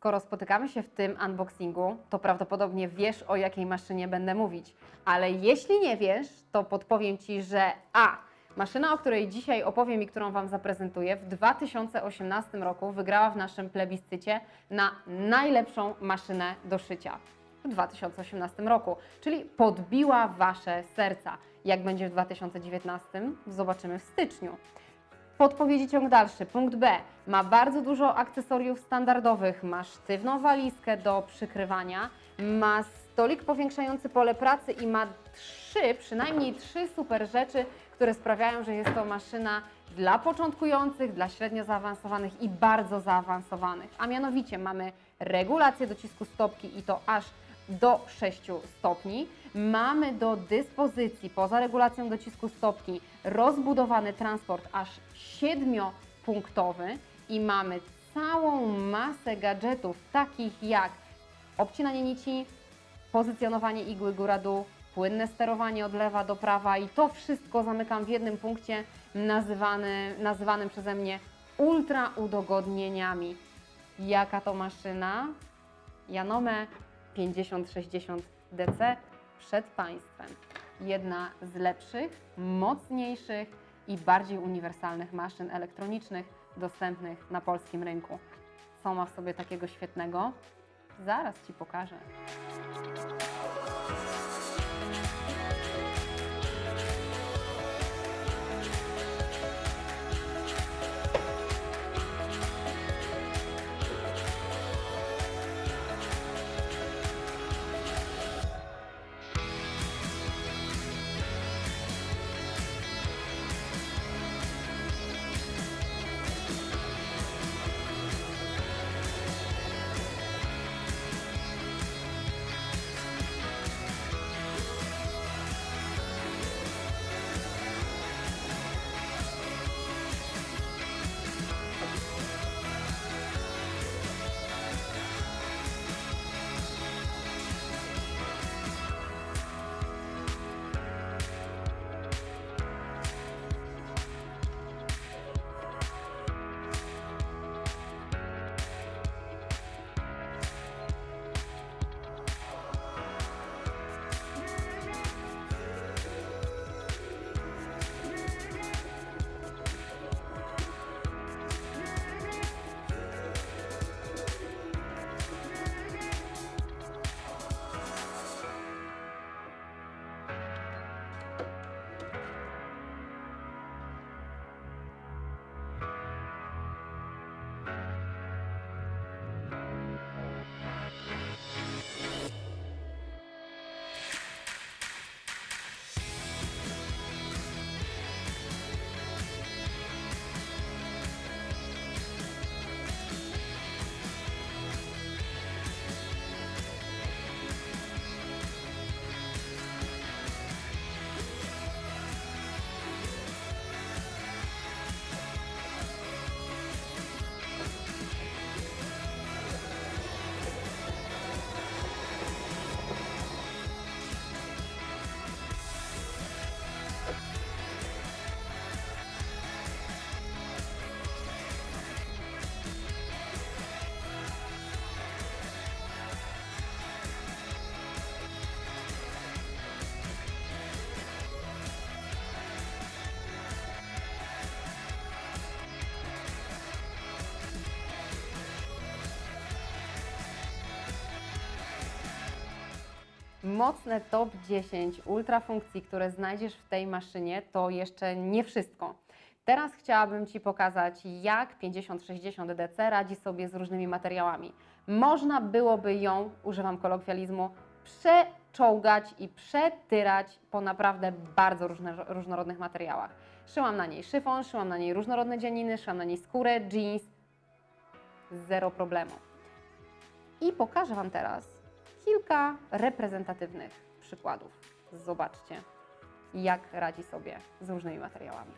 Skoro spotykamy się w tym unboxingu, to prawdopodobnie wiesz, o jakiej maszynie będę mówić. Ale jeśli nie wiesz, to podpowiem Ci, że A. Maszyna, o której dzisiaj opowiem i którą Wam zaprezentuję, w 2018 roku wygrała w naszym plebiscycie na najlepszą maszynę do szycia w 2018 roku, czyli podbiła Wasze serca. Jak będzie w 2019, zobaczymy w styczniu. Podpowiedzi ciąg dalszy. Punkt B. Ma bardzo dużo akcesoriów standardowych. Ma sztywną walizkę do przykrywania. Ma stolik powiększający pole pracy i ma trzy, przynajmniej trzy super rzeczy, które sprawiają, że jest to maszyna dla początkujących, dla średnio zaawansowanych i bardzo zaawansowanych. A mianowicie mamy regulację docisku stopki i to aż do 6 stopni. Mamy do dyspozycji, poza regulacją docisku stopki, rozbudowany transport aż 7-punktowy i mamy całą masę gadżetów, takich jak obcinanie nici, pozycjonowanie igły góra-dół, płynne sterowanie od lewa do prawa i to wszystko zamykam w jednym punkcie nazywany, nazywanym przeze mnie ultra udogodnieniami. Jaka to maszyna? Janome 5060 DC przed Państwem. Jedna z lepszych, mocniejszych i bardziej uniwersalnych maszyn elektronicznych dostępnych na polskim rynku. Co ma w sobie takiego świetnego? Zaraz Ci pokażę. Mocne top 10 ultra funkcji, które znajdziesz w tej maszynie, to jeszcze nie wszystko. Teraz chciałabym Ci pokazać, jak 5060 DC radzi sobie z różnymi materiałami. Można byłoby ją, używam kolokwializmu, przeczołgać i przetyrać po naprawdę bardzo różne, różnorodnych materiałach. Szyłam na niej szyfon, szyłam na niej różnorodne dzianiny, szyłam na niej skórę, jeans. Zero problemu. I pokażę Wam teraz kilka reprezentatywnych przykładów. Zobaczcie, jak radzi sobie z różnymi materiałami.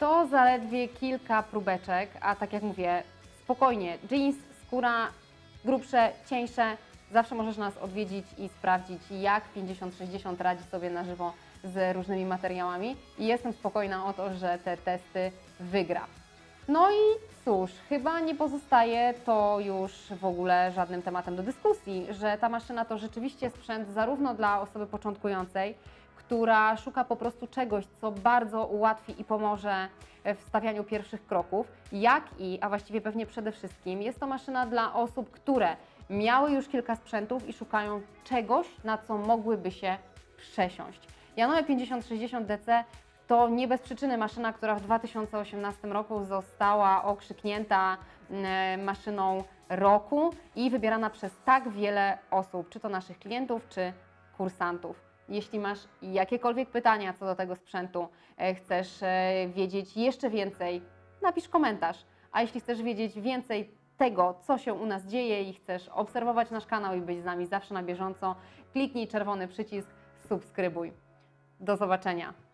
To zaledwie kilka próbeczek, a tak jak mówię, spokojnie, jeans, skóra, grubsze, cieńsze, zawsze możesz nas odwiedzić i sprawdzić, jak 50-60 radzi sobie na żywo z różnymi materiałami i jestem spokojna o to, że te testy wygra. No i cóż, chyba nie pozostaje to już w ogóle żadnym tematem do dyskusji, że ta maszyna to rzeczywiście sprzęt zarówno dla osoby początkującej, która szuka po prostu czegoś, co bardzo ułatwi i pomoże w stawianiu pierwszych kroków, jak i, a właściwie pewnie przede wszystkim, jest to maszyna dla osób, które miały już kilka sprzętów i szukają czegoś, na co mogłyby się przesiąść. Janome 5060 DC to nie bez przyczyny maszyna, która w 2018 roku została okrzyknięta mm, maszyną roku i wybierana przez tak wiele osób, czy to naszych klientów, czy kursantów. Jeśli masz jakiekolwiek pytania co do tego sprzętu, e, chcesz e, wiedzieć jeszcze więcej, napisz komentarz. A jeśli chcesz wiedzieć więcej tego, co się u nas dzieje i chcesz obserwować nasz kanał i być z nami zawsze na bieżąco, kliknij czerwony przycisk subskrybuj. Do zobaczenia.